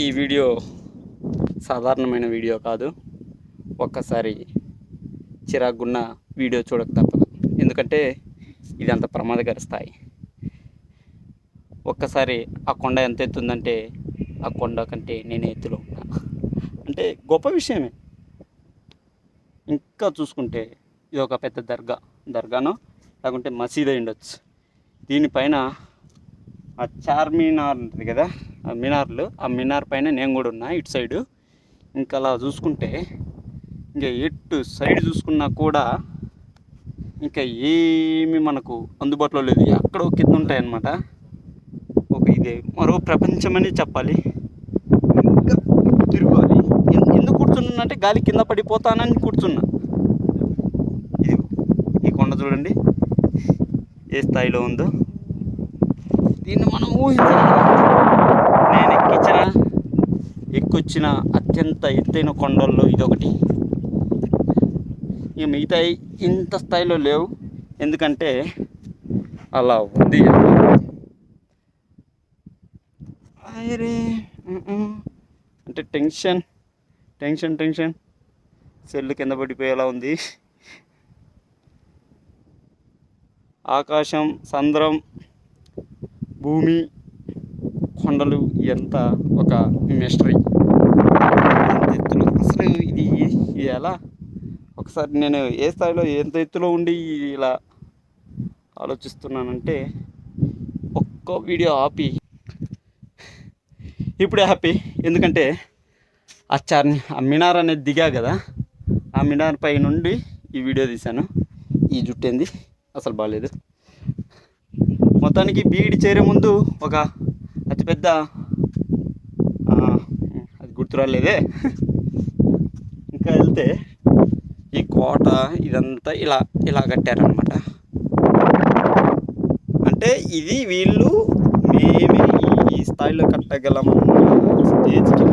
ఈ వీడియో సాధారణమైన వీడియో కాదు. ఒక్కసారి చిరాకున్న వీడియో చూడక తప్పదు. ఎందుకంటే ఇది అంత ప్రమాదకర స్థాయి. ఒక్కసారి ఆ కొండ ఎంత ఎత్తుందంటే ఆ కొండ కంటే నేను ఎత్తులో ఉన్నా అంటే గొప్ప విషయమే. ఇంకా చూసుకుంటే ఇది ఒక పెద్ద దర్గా. దర్గానో లేకుంటే మసీద్ అయ్యుండొచ్చు ఉండొచ్చు. దీనిపైన ఆ చార్మినార్ ఉంటుంది కదా ఆ మినార్లు ఆ మినార్ పైన నేను కూడా ఉన్నా ఇటు సైడు. ఇంకా అలా చూసుకుంటే ఇంకా ఎటు సైడ్ చూసుకున్నా కూడా ఇంకా ఏమి మనకు అందుబాటులో లేదు. ఎక్కడో కింద ఉంటాయన్నమాట. ఒక ఇదే మరో ప్రపంచమని చెప్పాలి. ఇంకా తిరగాలి. ఎన్- ఎందుకు కూర్చున్నానంటే గాలి కింద పడిపోతానని కూర్చున్నా. ఇది ఈ కొండ చూడండి. ఏ స్థాయిలో ఉందో. దీన్ని మనం ఊహించాలి నేను ఎక్కించిన ఎక్కొచ్చిన అత్యంత ఎత్తైన కొండల్లో ఇదొకటి. ఇక మిగతా ఇంత స్థాయిలో లేవు. ఎందుకంటే అలా ఉంది. అంటే టెన్షన్ టెన్షన్ టెన్షన్. సెల్లు కింద పడిపోయేలా ఉంది. ఆకాశం సంద్రం భూమి కొండలు ఎంత ఒక మిస్టరీ ఎత్తులు? అసలు ఇది ఎలా? ఒకసారి నేను ఏ స్థాయిలో ఎంత ఎత్తులో ఉండి ఇలా ఆలోచిస్తున్నానంటే ఒక్క వీడియో ఆపి. ఇప్పుడే హ్యాపీ ఎందుకంటే ఆ చార్ ఆ మినార్ అనేది దిగా కదా. ఆ మినార్ పై నుండి ఈ వీడియో తీశాను. ఈ జుట్టు ఏంది? అసలు బాగాలేదు మొత్తానికి బీడి చేరే ముందు ఒక అతిపెద్ద అది గుర్తురాలేదే. ఇంకా వెళ్తే ఈ కోట ఇదంతా ఇలా ఇలా కట్టారనమాట అంటే ఇది వీళ్ళు మేమే ఈ స్థాయిలో కట్టగలం స్టేజ్కి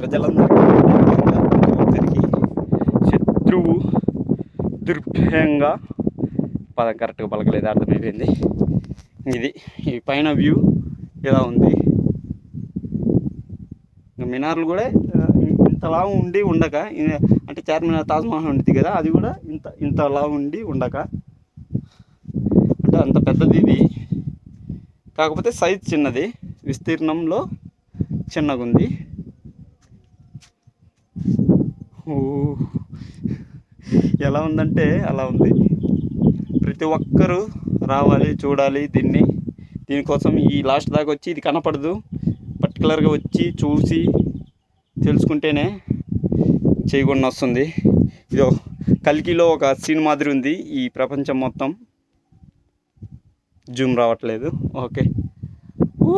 ప్రజలందరికీ శత్రువు దుర్భయంగా పదం కరెక్ట్గా పలకలేదు అర్థమైపోయింది. ఇది ఈ పైన వ్యూ ఇలా ఉంది. మినార్లు కూడా ఇంతలా ఉండి ఉండక అంటే చార్మినార్ తాజ్మహల్ ఉంటుంది కదా అది కూడా ఇంత ఇంతలా ఉండి ఉండక. అంటే అంత పెద్దది ఇది. కాకపోతే సైజ్ చిన్నది విస్తీర్ణంలో చిన్నగా ఉంది ఎలా ఉందంటే అలా ఉంది. ప్రతి ఒక్కరూ రావాలి చూడాలి దీన్ని. దీనికోసం ఈ లాస్ట్ దాకా వచ్చి ఇది కనపడదు. పర్టికులర్గా వచ్చి చూసి తెలుసుకుంటేనే చేయకుండా వస్తుంది. ఇదో కల్కిలో ఒక సీన్ మాదిరి ఉంది. ఈ ప్రపంచం మొత్తం జూమ్ రావట్లేదు. ఓకే. ఊ!